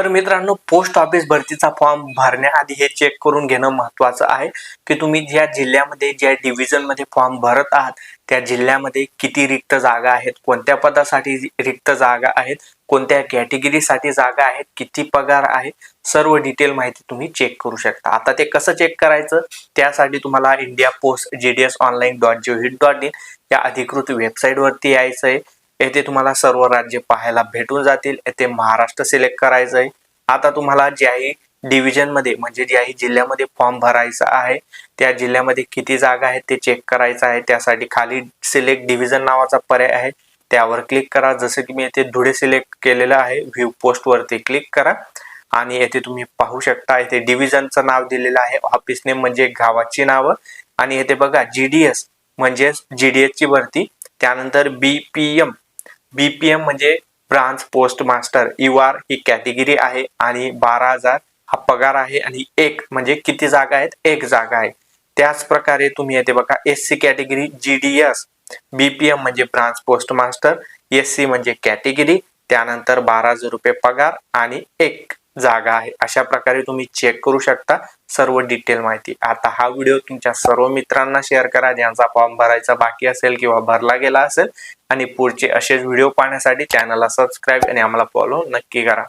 तर मित्रांनो post office भरतीचा फॉर्म भरण्याआधी हे चेक करून घेणं महत्वाचं आहे की तुम्ही ज्या जिल्ह्यामध्ये ज्या डिव्हिजनमध्ये फॉर्म भरत आहात त्या जिल्ह्यामध्ये किती रिक्त जागा आहेत कोणत्या पदासाठी रिक्त जागा आहेत कोणत्या कॅटेगरीसाठी जागा आहेत किती पगार आहे सर्व डिटेल माहिती तुम्ही चेक करू शकता. आता ते कसं चेक करायचं? त्यासाठी तुम्हाला India post G D S online dot G dot in या अधिकृत वेबसाईटवरती यायचं आहे येथे तुम्हाला सर्व राज्य पाहायला भेटून जातील. येथे महाराष्ट्र सिलेक्ट करायचं आहे आता तुम्हाला ज्याही डिव्हिजनमध्ये म्हणजे ज्याही जिल्ह्यामध्ये फॉर्म भरायचा आहे त्या जिल्ह्यामध्ये किती जागा आहेत ते चेक करायचं आहे. त्यासाठी खाली सिलेक्ट डिव्हिजन नावाचा पर्याय आहे. त्यावर क्लिक करा. जसं की मी येथे धुळे सिलेक्ट केलेलं आहे व्ह्यू पोस्टवरती क्लिक करा. आणि येथे तुम्ही पाहू शकता येथे डिव्हिजनचं नाव दिलेलं आहे. ऑफिस नेम म्हणजे गावाची नावं. आणि येथे बघा जी डी एस म्हणजेच जी डी ची भरती. त्यानंतर बी पी एम बीपीएम म्हणजे branch post master U R ही कॅटेगरी आहे आणि बारा हजार हा पगार आहे आणि एक म्हणजे किती जागा आहेत? एक जागा आहे. त्याच प्रकारे तुम्ही येते बघा S C category G D S BPM म्हणजे branch post master S C म्हणजे कॅटेगरी त्यानंतर बारा हजार रुपये पगार आणि एक. जागा आहे. अशा प्रकारे तुम्ही चेक करू शकता सर्व डिटेल माहिती. आता हा व्हिडिओ तुमच्या सर्व मित्रांना शेअर करा. ज्यांचा फॉर्म भरायचा बाकी असेल किंवा भरला गेला असेल. आणि पुढचे असेच व्हिडिओ पाहण्यासाठी चॅनलला सबस्क्राईब आणि आम्हाला फॉलो नक्की करा.